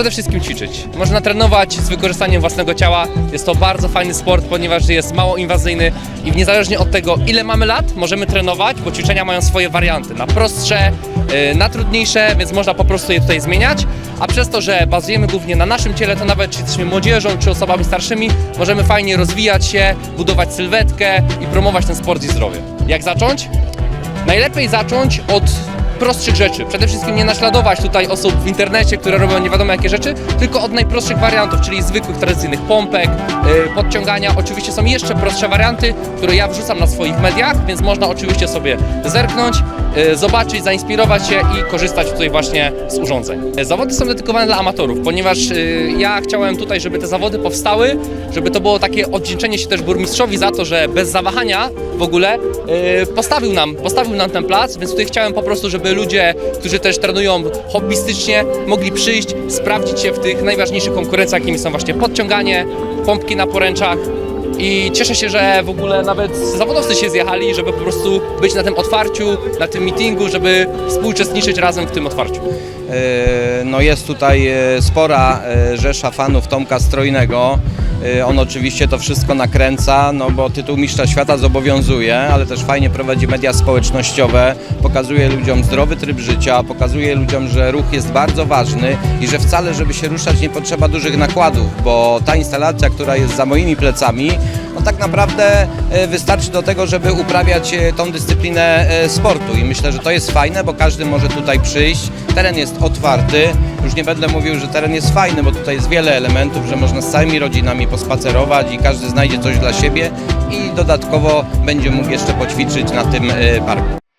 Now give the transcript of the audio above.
Przede wszystkim ćwiczyć. Można trenować z wykorzystaniem własnego ciała. Jest to bardzo fajny sport, ponieważ jest mało inwazyjny i niezależnie od tego, ile mamy lat, możemy trenować, bo ćwiczenia mają swoje warianty. Na prostsze, yy, na trudniejsze, więc można po prostu je tutaj zmieniać. A przez to, że bazujemy głównie na naszym ciele, to nawet czy jesteśmy młodzieżą, czy osobami starszymi, możemy fajnie rozwijać się, budować sylwetkę i promować ten sport i zdrowie. Jak zacząć? Najlepiej zacząć od prostszych rzeczy. Przede wszystkim nie naśladować tutaj osób w internecie, które robią nie wiadomo jakie rzeczy, tylko od najprostszych wariantów, czyli zwykłych, tradycyjnych pompek, yy, podciągania. Oczywiście są jeszcze prostsze warianty, które ja wrzucam na swoich mediach, więc można oczywiście sobie zerknąć, yy, zobaczyć, zainspirować się i korzystać tutaj właśnie z urządzeń. Zawody są dedykowane dla amatorów, ponieważ yy, ja chciałem tutaj, żeby te zawody powstały, żeby to było takie odwdzięczenie się też burmistrzowi za to, że bez zawahania w ogóle postawił nam, postawił nam ten plac, więc tutaj chciałem po prostu, żeby ludzie, którzy też trenują hobbystycznie, mogli przyjść, sprawdzić się w tych najważniejszych konkurencjach, jakimi są właśnie podciąganie, pompki na poręczach. I cieszę się, że w ogóle nawet zawodowcy się zjechali, żeby po prostu być na tym otwarciu, na tym meetingu, żeby współuczestniczyć razem w tym otwarciu. E, No jest tutaj e, spora e, rzesza fanów Tomka Strojnego. E, On oczywiście to wszystko nakręca, no bo tytuł Mistrza Świata zobowiązuje, ale też fajnie prowadzi media społecznościowe, pokazuje ludziom zdrowy tryb życia, pokazuje ludziom, że ruch jest bardzo ważny i że wcale, żeby się ruszać, nie potrzeba dużych nakładów, bo ta instalacja, która jest za moimi plecami, no tak naprawdę e, wystarczy do tego, żeby uprawiać e, tą dyscyplinę e, sportu i myślę, że to jest fajne, bo każdy może tutaj przyjść. Teren jest otwarty. Już nie będę mówił, że teren jest fajny, bo tutaj jest wiele elementów, że można z całymi rodzinami pospacerować i każdy znajdzie coś dla siebie i dodatkowo będzie mógł jeszcze poćwiczyć na tym parku.